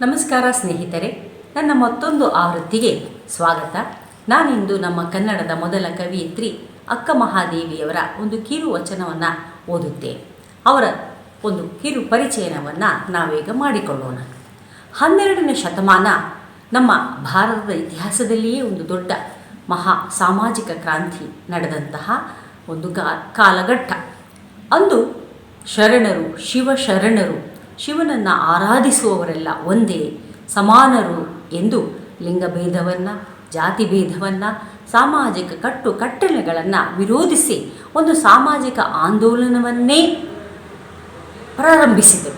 ನಮಸ್ಕಾರ ಸ್ನೇಹಿತರೆ, ನನ್ನ ಮತ್ತೊಂದು ಆವೃತ್ತಿಗೆ ಸ್ವಾಗತ. ನಾನಿಂದು ನಮ್ಮ ಕನ್ನಡದ ಮೊದಲ ಕವಿಯತ್ರಿ ಅಕ್ಕ ಮಹಾದೇವಿಯವರ ಒಂದು ಕಿರು ವಚನವನ್ನು ಓದುತ್ತೆ ಅವರ ಒಂದು ಕಿರು ಪರಿಚಯನವನ್ನು ನಾವೀಗ ಮಾಡಿಕೊಳ್ಳೋಣ. ಹನ್ನೆರಡನೇ ಶತಮಾನ ನಮ್ಮ ಭಾರತದ ಇತಿಹಾಸದಲ್ಲಿಯೇ ಒಂದು ದೊಡ್ಡ ಮಹಾ ಸಾಮಾಜಿಕ ಕ್ರಾಂತಿ ನಡೆದಂತಹ ಒಂದು ಕಾಲಘಟ್ಟ. ಅಂದು ಶರಣರು, ಶಿವಶರಣರು ಶಿವನನ್ನು ಆರಾಧಿಸುವವರೆಲ್ಲ ಒಂದೇ ಸಮಾನರು ಎಂದು ಲಿಂಗಭೇದವನ್ನು ಜಾತಿ ಭೇದವನ್ನು ಸಾಮಾಜಿಕ ಕಟ್ಟು ಕಟ್ಟಳೆಗಳನ್ನು ವಿರೋಧಿಸಿ ಒಂದು ಸಾಮಾಜಿಕ ಆಂದೋಲನವನ್ನೇ ಪ್ರಾರಂಭಿಸಿದರು.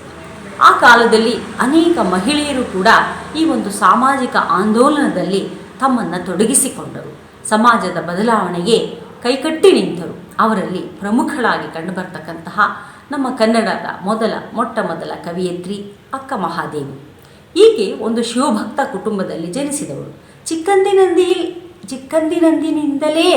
ಆ ಕಾಲದಲ್ಲಿ ಅನೇಕ ಮಹಿಳೆಯರು ಕೂಡ ಈ ಒಂದು ಸಾಮಾಜಿಕ ಆಂದೋಲನದಲ್ಲಿ ತಮ್ಮನ್ನು ತೊಡಗಿಸಿಕೊಂಡರು. ಸಮಾಜದ ಬದಲಾವಣೆಗೆ ಕೈಕಟ್ಟಿ ನಿಂತರು. ಅವರಲ್ಲಿ ಪ್ರಮುಖಳಾಗಿ ಕಂಡುಬರ್ತಕ್ಕಂತಹ ನಮ್ಮ ಕನ್ನಡದ ಮೊದಲ, ಮೊಟ್ಟ ಮೊದಲ ಕವಿಯತ್ರಿ ಅಕ್ಕ ಮಹಾದೇವಿ. ಈಕೆ ಒಂದು ಶಿವಭಕ್ತ ಕುಟುಂಬದಲ್ಲಿ ಜನಿಸಿದವಳು. ಚಿಕ್ಕಂದಿನಂದಿ ಚಿಕ್ಕಂದಿನಂದಿನಿಂದಲೇ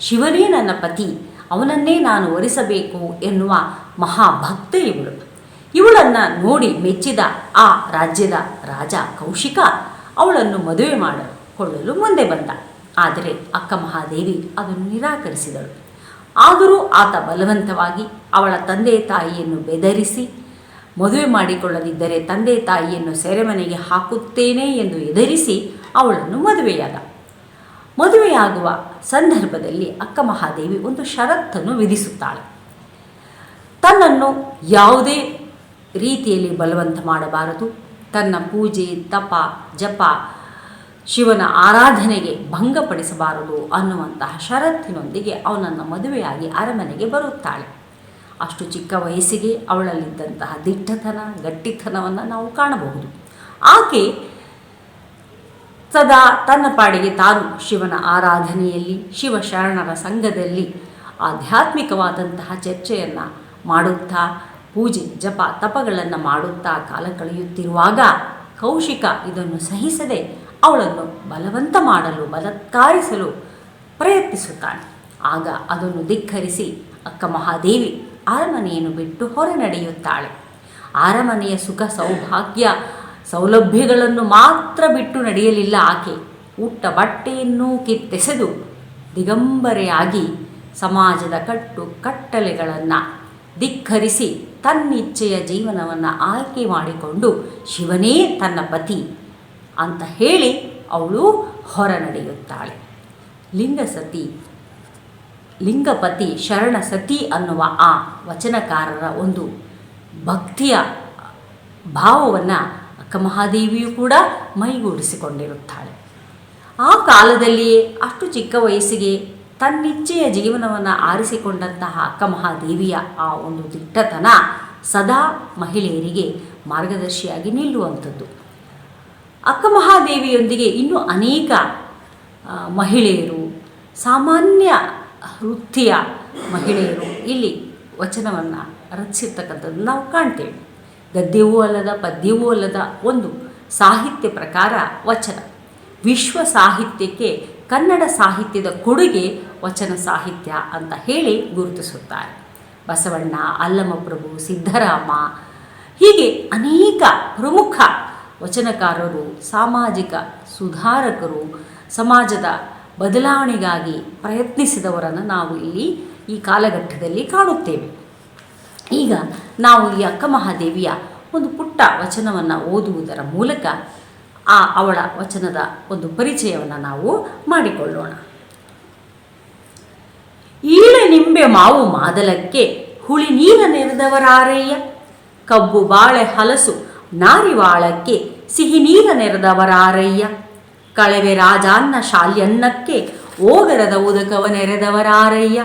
ಶಿವನೇ ನನ್ನ ಪತಿ, ಅವನನ್ನೇ ನಾನು ವರಿಸಬೇಕು ಎನ್ನುವ ಮಹಾಭಕ್ತ ಇವಳು. ಇವಳನ್ನು ನೋಡಿ ಮೆಚ್ಚಿದ ಆ ರಾಜ್ಯದ ರಾಜ ಕೌಶಿಕ ಅವಳನ್ನು ಮದುವೆ ಮಾಡಿಕೊಳ್ಳಲು ಮುಂದೆ ಬಂದ. ಆದರೆ ಅಕ್ಕ ಮಹಾದೇವಿ ಅದನ್ನು ನಿರಾಕರಿಸಿದಳು. ಆದರೂ ಆತ ಬಲವಂತವಾಗಿ ಅವಳ ತಂದೆ ತಾಯಿಯನ್ನು ಬೆದರಿಸಿ, ಮದುವೆ ಮಾಡಿಕೊಳ್ಳದಿದ್ದರೆ ತಂದೆ ತಾಯಿಯನ್ನು ಸೆರೆಮನೆಗೆ ಹಾಕುತ್ತೇನೆ ಎಂದು ಎದರಿಸಿ ಅವಳನ್ನು ಮದುವೆಯಾದ. ಮದುವೆಯಾಗುವ ಸಂದರ್ಭದಲ್ಲಿ ಅಕ್ಕ ಮಹಾದೇವಿ ಒಂದು ಷರತ್ತನ್ನು ವಿಧಿಸುತ್ತಾಳೆ. ತನ್ನನ್ನು ಯಾವುದೇ ರೀತಿಯಲ್ಲಿ ಬಲವಂತ ಮಾಡಬಾರದು. ತನ್ನ ಪೂಜೆ, ತಪ, ಜಪ ಶಿವನ ಆರಾಧನೆಗೆ ಭಂಗಪಡಿಸಬಾರದು ಅನ್ನುವಂತಹ ಷರತ್ತಿನೊಂದಿಗೆ ಅವನನ್ನು ಮದುವೆಯಾಗಿ ಅರಮನೆಗೆ ಬರುತ್ತಾಳೆ. ಅಷ್ಟು ಚಿಕ್ಕ ವಯಸ್ಸಿಗೆ ಅವಳಲ್ಲಿದ್ದಂತಹ ದಿಟ್ಟತನ, ಗಟ್ಟಿತನವನ್ನು ನಾವು ಕಾಣಬಹುದು. ಆಕೆ ಸದಾ ತನ್ನ ಪಾಡಿಗೆ ತಾನು ಶಿವನ ಆರಾಧನೆಯಲ್ಲಿ ಶಿವಶರಣರ ಸಂಘದಲ್ಲಿ ಆಧ್ಯಾತ್ಮಿಕವಾದಂತಹ ಚರ್ಚೆಯನ್ನು ಮಾಡುತ್ತಾ, ಪೂಜೆ, ಜಪ, ತಪಗಳನ್ನು ಮಾಡುತ್ತಾ ಕಾಲ ಕಳೆಯುತ್ತಿರುವಾಗ ಕೌಶಿಕ ಇದನ್ನು ಸಹಿಸದೆ ಅವಳನ್ನು ಬಲವಂತ ಮಾಡಲು, ಬಲತ್ಕಾರಿಸಲು ಪ್ರಯತ್ನಿಸುತ್ತಾನೆ ಆಗ ಅದನ್ನು ಧಿಕ್ಕರಿಸಿ ಅಕ್ಕ ಮಹಾದೇವಿ ಅರಮನೆಯನ್ನು ಬಿಟ್ಟು ಹೊರ ನಡೆಯುತ್ತಾಳೆ ಅರಮನೆಯ ಸುಖ ಸೌಭಾಗ್ಯ ಸೌಲಭ್ಯಗಳನ್ನು ಮಾತ್ರ ಬಿಟ್ಟು ನಡೆಯಲಿಲ್ಲ. ಆಕೆ ಊಟ ಬಟ್ಟೆಯನ್ನು ಕಿತ್ತೆಸೆದು ದಿಗಂಬರೆಯಾಗಿ ಸಮಾಜದ ಕಟ್ಟು ಕಟ್ಟಲೆಗಳನ್ನು ಧಿಕ್ಕರಿಸಿ ತನ್ನಿಚ್ಛೆಯ ಜೀವನವನ್ನು ಆಯ್ಕೆ ಮಾಡಿಕೊಂಡು ಶಿವನೇ ತನ್ನ ಪತಿ ಅಂತ ಹೇಳಿ ಅವಳು ಹೊರ ನಡೆಯುತ್ತಾಳೆ ಲಿಂಗಸತಿ, ಲಿಂಗಪತಿ ಶರಣ ಸತಿ ಅನ್ನುವ ಆ ವಚನಕಾರರ ಒಂದು ಭಕ್ತಿಯ ಭಾವವನ್ನು ಅಕ್ಕಮಹಾದೇವಿಯು ಕೂಡ ಮೈಗೂಡಿಸಿಕೊಂಡಿರುತ್ತಾಳೆ. ಆ ಕಾಲದಲ್ಲಿಯೇ ಅಷ್ಟು ಚಿಕ್ಕ ವಯಸ್ಸಿಗೆ ತನ್ನಿಚ್ಛೆಯ ಜೀವನವನ್ನು ಆರಿಸಿಕೊಂಡಂತಹ ಅಕ್ಕಮಹಾದೇವಿಯ ಆ ಒಂದು ದಿಟ್ಟತನ ಸದಾ ಮಹಿಳೆಯರಿಗೆ ಮಾರ್ಗದರ್ಶಿಯಾಗಿ ನಿಲ್ಲುವಂಥದ್ದು. ಅಕ್ಕ ಮಹಾದೇವಿಯೊಂದಿಗೆ ಇನ್ನೂ ಅನೇಕ ಮಹಿಳೆಯರು, ಸಾಮಾನ್ಯ ವೃತ್ತಿಯ ಮಹಿಳೆಯರು ಇಲ್ಲಿ ವಚನವನ್ನು ರಚಿಸಿರ್ತಕ್ಕಂಥದ್ದು ನಾವು ಕಾಣ್ತೇವೆ. ಗದ್ಯವೂ ಅಲ್ಲದ ಪದ್ಯವೂ ಅಲ್ಲದ ಒಂದು ಸಾಹಿತ್ಯ ಪ್ರಕಾರ ವಚನ. ವಿಶ್ವ ಸಾಹಿತ್ಯಕ್ಕೆ ಕನ್ನಡ ಸಾಹಿತ್ಯದ ಕೊಡುಗೆ ವಚನ ಸಾಹಿತ್ಯ ಅಂತ ಹೇಳಿ ಗುರುತಿಸುತ್ತಾರೆ. ಬಸವಣ್ಣ, ಅಲ್ಲಮಪ್ರಭು, ಸಿದ್ದರಾಮ ಹೀಗೆ ಅನೇಕ ಪ್ರಮುಖ ವಚನಕಾರರು, ಸಾಮಾಜಿಕ ಸುಧಾರಕರು, ಸಮಾಜದ ಬದಲಾವಣೆಗಾಗಿ ಪ್ರಯತ್ನಿಸಿದವರನ್ನು ನಾವು ಇಲ್ಲಿ ಈ ಕಾಲಘಟ್ಟದಲ್ಲಿ ಕಾಣುತ್ತೇವೆ. ಈಗ ನಾವು ಈ ಅಕ್ಕ ಮಹಾದೇವಿಯ ಒಂದು ಪುಟ್ಟ ವಚನವನ್ನು ಓದುವುದರ ಮೂಲಕ ಆ ಅವಳ ವಚನದ ಒಂದು ಪರಿಚಯವನ್ನು ನಾವು ಮಾಡಿಕೊಳ್ಳೋಣ. ಈಳೆ ನಿಂಬೆ ಮಾವು ಮಾದಲಕ್ಕೆ ಹುಳಿ ನೀರ ನೆರೆದವರಾರೆಯ್ಯ. ಕಬ್ಬು ಬಾಳೆ ಹಲಸು ನಾರಿವಾಳಕ್ಕೆ ಸಿಹಿ ನೀರ ನೆರೆದವರಾರಯ್ಯ. ಕಳವೆ ರಾಜಾನ್ನ ಶಾಲ್ಯನ್ನಕ್ಕೆ ಓಗರದ ಉದಕವ ನೆರೆದವರಾರಯ್ಯ.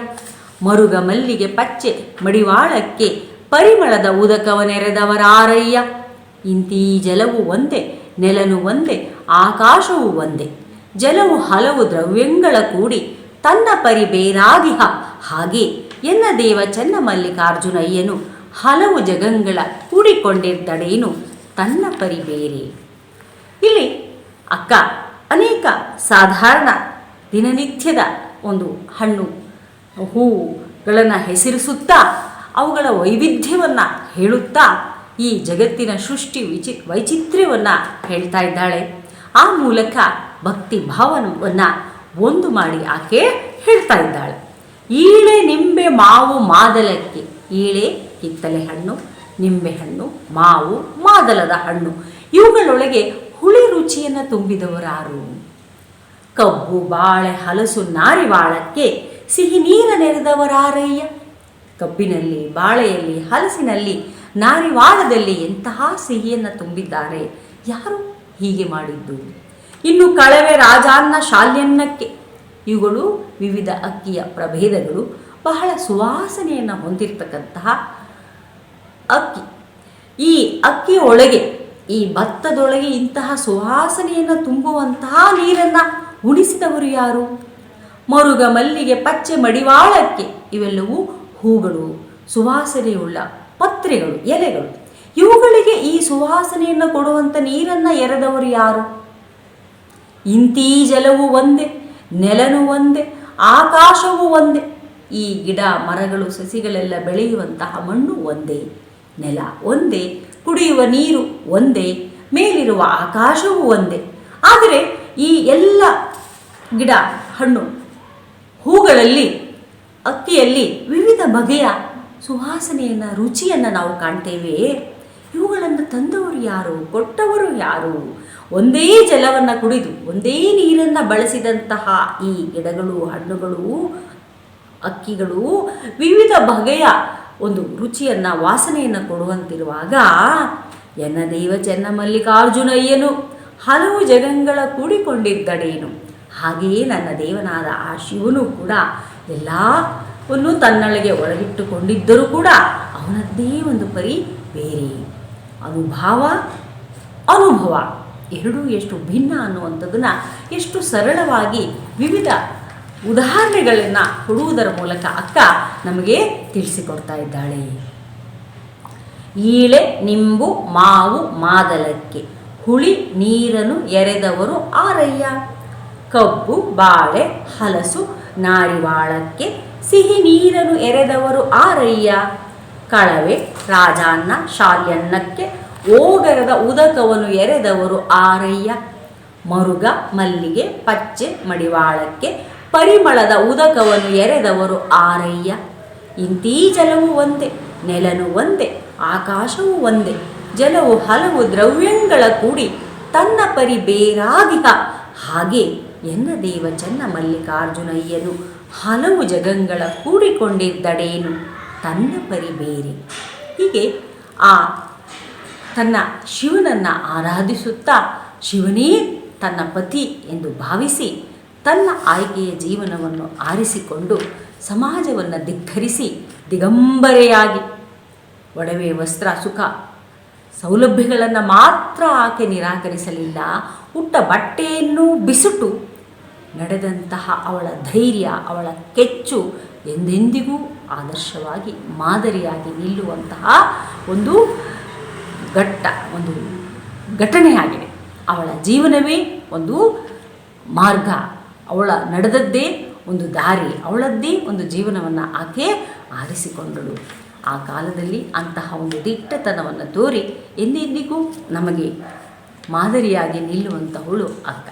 ಮರುಗ ಮಲ್ಲಿಗೆ ಪಚ್ಚೆ ಮಡಿವಾಳಕ್ಕೆ ಪರಿಮಳದ ಉದಕವ ನೆರೆದವರಾರಯ್ಯ. ಇಂತೀ ಜಲವು ಒಂದೇ, ನೆಲನು ಒಂದೇ, ಆಕಾಶವು ಒಂದೇ. ಜಲವು ಹಲವು ದ್ರವ್ಯಂಗಳ ಕೂಡಿ ತನ್ನ ಪರಿ ಬೇರಾಗಿಹ. ಹಾಗೆ ಎನ್ನ ದೇವ ಚೆನ್ನಮಲ್ಲಿಕಾರ್ಜುನಯ್ಯನು ಹಲವು ಜಗಂಗಳ ಕೂಡಿಕೊಂಡಿದ್ದಡೇನು ತನ್ನ ಪರಿ ಬೇರೆ. ಇಲ್ಲಿ ಅಕ್ಕ, ಅನೇಕ ಸಾಧಾರಣ ದಿನನಿತ್ಯದ ಒಂದು ಹಣ್ಣು ಹೂವುಗಳನ್ನು ಹೆಸರಿಸುತ್ತಾ, ಅವುಗಳ ವೈವಿಧ್ಯವನ್ನು ಹೇಳುತ್ತಾ ಈ ಜಗತ್ತಿನ ಸೃಷ್ಟಿ ವಿಚಿ, ವೈಚಿತ್ರ್ಯವನ್ನು ಹೇಳ್ತಾ ಇದ್ದಾಳೆ. ಆ ಮೂಲಕ ಭಕ್ತಿ ಭಾವನವನ್ನು ಒಂದು ಮಾಡಿ ಆಕೆ ಹೇಳ್ತಾ ಇದ್ದಾಳೆ. ಈಳೆ ನಿಂಬೆ ಮಾವು ಮಾದಲಕ್ಕೆ, ಈಳೆ ಕಿತ್ತಲೆ ಹಣ್ಣು ನಿಂಬೆಹಣ್ಣು, ಮಾವು, ಮಾದಲದ ಹಣ್ಣು. ಇವುಗಳೊಳಗೆ ಹುಳಿ ರುಚಿಯನ್ನು ತುಂಬಿದವರಾರು. ಕಬ್ಬು, ಬಾಳೆ, ಹಲಸು, ನಾರಿವಾಳಕ್ಕೆ ಸಿಹಿ ನೀರ ನೆರೆದವರಾರಯ್ಯ. ಕಬ್ಬಿನಲ್ಲಿ, ಬಾಳೆಯಲ್ಲಿ, ಹಲಸಿನಲ್ಲಿ, ನಾರಿವಾಳದಲ್ಲಿ ಎಂತಹ ಸಿಹಿಯನ್ನು ತುಂಬಿದ್ದಾರೆ? ಯಾರು ಹೀಗೆ ಮಾಡಿದ್ದು? ಇನ್ನು ಕಳವೆ ರಾಜಾನ್ನ ಶಾಲ್ಯನ್ನಕ್ಕೆ. ಇವುಗಳು ವಿವಿಧ ಅಕ್ಕಿಯ ಪ್ರಭೇದಗಳು ಬಹಳ ಸುವಾಸನೆಯನ್ನು ಹೊಂದಿರತಕ್ಕಂತಹ ಅಕ್ಕಿ. ಈ ಅಕ್ಕಿ ಒಳಗೆ, ಈ ಭತ್ತದೊಳಗೆ ಇಂತಹ ಸುವಾಸನೆಯನ್ನು ತುಂಬುವಂತಹ ನೀರನ್ನು ಉಣಿಸಿದವರು ಯಾರು? ಮರುಗ ಮಲ್ಲಿಗೆ ಪಚ್ಚೆ ಮಡಿವಾಳಕ್ಕೆ ಇವೆಲ್ಲವೂ ಹೂಗಳು, ಸುವಾಸನೆಯುಳ್ಳ ಪತ್ರೆಗಳು, ಎಲೆಗಳು. ಇವುಗಳಿಗೆ ಈ ಸುವಾಸನೆಯನ್ನು ಕೊಡುವಂಥ ನೀರನ್ನು ಎರೆದವರು ಯಾರು? ಇಂತೀ ಜಲವು ಒಂದೇ, ನೆಲನು ಒಂದೇ, ಆಕಾಶವೂ ಒಂದೇ. ಈ ಗಿಡ ಮರಗಳು ಸಸಿಗಳೆಲ್ಲ ಬೆಳೆಯುವಂತಹ ಮಣ್ಣು ಒಂದೇ. ನೆಲ ಒಂದೇ, ಕುಡಿಯುವ ನೀರು ಒಂದೇ, ಮೇಲಿರುವ ಆಕಾಶವೂ ಒಂದೇ. ಆದರೆ ಈ ಎಲ್ಲ ಗಿಡ, ಹಣ್ಣು, ಹೂಗಳಲ್ಲಿ, ಅಕ್ಕಿಯಲ್ಲಿ ವಿವಿಧ ಬಗೆಯ ಸುವಾಸನೆಯನ್ನು, ರುಚಿಯನ್ನು ನಾವು ಕಾಣ್ತೇವೆ. ಇವುಗಳನ್ನು ತಂದವರು ಯಾರು, ಕೊಟ್ಟವರು ಯಾರು? ಒಂದೇ ಜಲವನ್ನು ಕುಡಿದು, ಒಂದೇ ನೀರನ್ನು ಬಳಸಿದಂತಹ ಈ ಗಿಡಗಳು, ಹಣ್ಣುಗಳು, ಅಕ್ಕಿಗಳು ವಿವಿಧ ಬಗೆಯ ಒಂದು ರುಚಿಯನ್ನು, ವಾಸನೆಯನ್ನು ಕೊಡುವಂತಿರುವಾಗ, ಎನ್ನ ದೇವ ಚೆನ್ನ ಮಲ್ಲಿಕಾರ್ಜುನಯ್ಯನು ಹಲವು ಜಗಂಗಳ ಕೂಡಿಕೊಂಡಿದ್ದಡೇನು ಹಾಗೆಯೇ ನನ್ನ ದೇವನಾದ ಆ ಶಿವನು ಕೂಡ ಎಲ್ಲವನ್ನು ತನ್ನೊಳಗೆ ಒಳಗಿಟ್ಟುಕೊಂಡಿದ್ದರೂ ಕೂಡ ಅವನದ್ದೇ ಒಂದು ಪರಿ ಬೇರೆ. ಅನುಭಾವ, ಅನುಭವ. ಎರಡೂ ಎಷ್ಟು ಭಿನ್ನ ಅನ್ನುವಂಥದ್ದನ್ನು ಎಷ್ಟು ಸರಳವಾಗಿ ವಿವಿಧ ಉದಾಹರಣೆಗಳನ್ನು ಕೊಡುವುದರ ಮೂಲಕ ಅಕ್ಕ ನಮಗೆ ತಿಳಿಸಿಕೊಡ್ತಾ ಇದ್ದಾಳೆ. ಈಳೆ, ನಿಂಬು, ಮಾವು, ಮಾದಲಕ್ಕೆ ಹುಳಿ, ನೀರನ್ನು ಎರೆದವರು ಆರಯ್ಯ. ಕಬ್ಬು, ಬಾಳೆ, ಹಲಸು, ನಾರಿವಾಳಕ್ಕೆ ಸಿಹಿ ನೀರನ್ನು ಎರೆದವರು ಆರಯ್ಯ. ಕಳವೆ, ರಾಜಾನ್ನ ಶಾಲ್ಯನ್ನಕ್ಕೆ ಓಗರದ ಉದಕವನ್ನು ಎರೆದವರು ಆರಯ್ಯ. ಮರುಗ, ಮಲ್ಲಿಗೆ, ಪಚ್ಚೆ, ಮಡಿವಾಳಕ್ಕೆ ಪರಿಮಳದ ಉದಕವನ್ನು ಎರೆದವರು ಆರಯ್ಯ. ಇಂತೀ ಜಲವು ಒಂದೇ, ನೆಲನು ಒಂದೇ, ಆಕಾಶವು ಒಂದೇ, ಜಲವು ಹಲವು ದ್ರವ್ಯಗಳ ಕೂಡಿ ತನ್ನ ಪರಿ ಬೇರಾಗಿಹ. ಹಾಗೆ ಎನ್ನ ದೇವ ಚನ್ನ ಮಲ್ಲಿಕಾರ್ಜುನಯ್ಯನು ಹಲವು ಜಗಂಗಳ ಕೂಡಿಕೊಂಡಿದ್ದಡೇನು? ತನ್ನ ಪರಿ ಬೇರೆ. ಹೀಗೆ ಆ ತನ್ನ ಶಿವನನ್ನು ಆರಾಧಿಸುತ್ತಾ ಶಿವನೇ ತನ್ನ ಪತಿ ಎಂದು ಭಾವಿಸಿ ತನ್ನ ಆಯ್ಕೆಯ ಜೀವನವನ್ನು ಆರಿಸಿಕೊಂಡು ಸಮಾಜವನ್ನು ಧಿಕ್ಕರಿಸಿ ದಿಗಂಬರೆಯಾಗಿ ಒಡವೆ ವಸ್ತ್ರ ಸುಖ ಸೌಲಭ್ಯಗಳನ್ನು ಮಾತ್ರ ಆಕೆ ನಿರಾಕರಿಸಲಿಲ್ಲ, ಉಟ್ಟ ಬಟ್ಟೆಯನ್ನು ಬಿಸುಟು ನಡೆದಂತಹ ಅವಳ ಧೈರ್ಯ, ಅವಳ ಕೆಚ್ಚು ಎಂದೆಂದಿಗೂ ಆದರ್ಶವಾಗಿ ಮಾದರಿಯಾಗಿ ನಿಲ್ಲುವಂತಹ ಒಂದು ಘಟ್ಟ, ಒಂದು ಘಟನೆಯಾಗಿದೆ. ಅವಳ ಜೀವನವೇ ಒಂದು ಮಾರ್ಗ. ಅವಳ ನಡೆದದ್ದೇ ಒಂದು ದಾರಿ, ಅವಳದ್ದೇ ಒಂದು ಜೀವನವನ್ನು ಆಕೆ ಆರಿಸಿಕೊಂಡಳು. ಆ ಕಾಲದಲ್ಲಿ ಅಂತಹ ಒಂದು ದಿಟ್ಟತನವನ್ನು ತೋರಿ ಎಂದೆಂದಿಗೂ ನಮಗೆ ಮಾದರಿಯಾಗಿ ನಿಲ್ಲುವಂತಹವಳು ಅಕ್ಕ